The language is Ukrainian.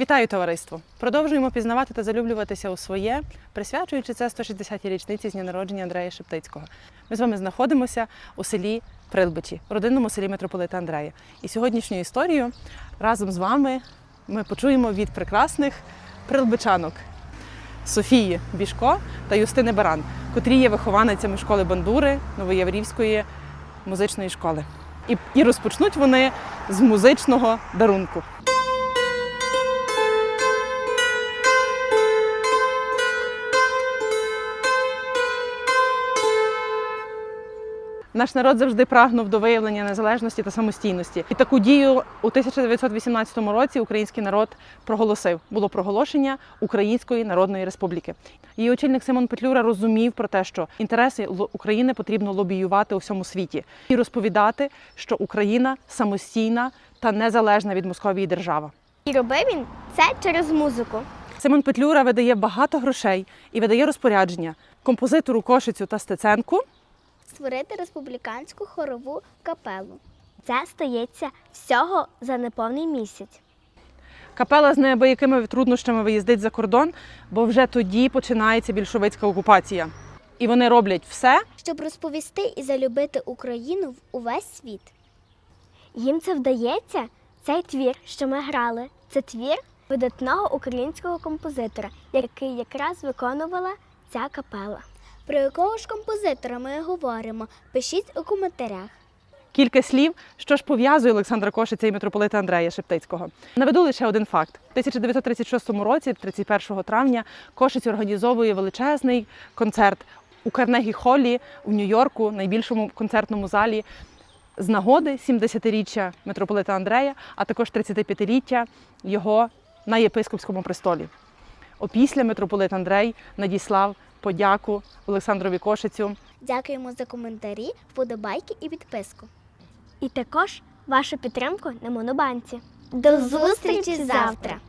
Вітаю товариство! Продовжуємо пізнавати та залюблюватися у своє, присвячуючи це 160-й річниці з дня народження Андрея Шептицького. Ми з вами знаходимося у селі Прилбичі, родинному селі митрополита Андрея. І сьогоднішню історію разом з вами ми почуємо від прекрасних прилбичанок Софії Бішко та Юстини Баран, котрі є вихованицями школи бандури Новоєврівської музичної школи. І розпочнуть вони з музичного дарунку. Наш народ завжди прагнув до виявлення незалежності та самостійності. І таку дію у 1918 році український народ проголосив. Було проголошення Української Народної Республіки. Її очільник Симон Петлюра розумів про те, що інтереси України потрібно лобіювати у всьому світі і розповідати, що Україна самостійна та незалежна від Московії держава. І робив він це через музику. Симон Петлюра видає багато грошей і видає розпорядження композитору Кошицю та Стеценку Створити республіканську хорову капелу. Це стається всього за неповний місяць. Капела з неабиякими труднощами виїздить за кордон, бо вже тоді починається більшовицька окупація. І вони роблять все, Щоб розповісти і залюбити Україну в увесь світ. Їм це вдається. Цей твір, що ми грали, це твір видатного українського композитора, який якраз виконувала ця капела. Про якого ж композитора ми говоримо? Пишіть у коментарях. кілька слів, що ж пов'язує Олександра Кошиця і митрополита Андрея Шептицького. Наведу лише один факт: в 1936 році, 31 травня, Кошиць організовує величезний концерт у Карнегі Холлі у Нью-Йорку, найбільшому концертному залі. З нагоди 70-річчя митрополита Андрея, а також 35-річчя його на єпископському престолі. Опісля митрополит Андрей надіслав подяку Олександрові Кошицю Дякуємо за коментарі, вподобайки і підписку. І також вашу підтримку на Монобанці. До зустрічі завтра!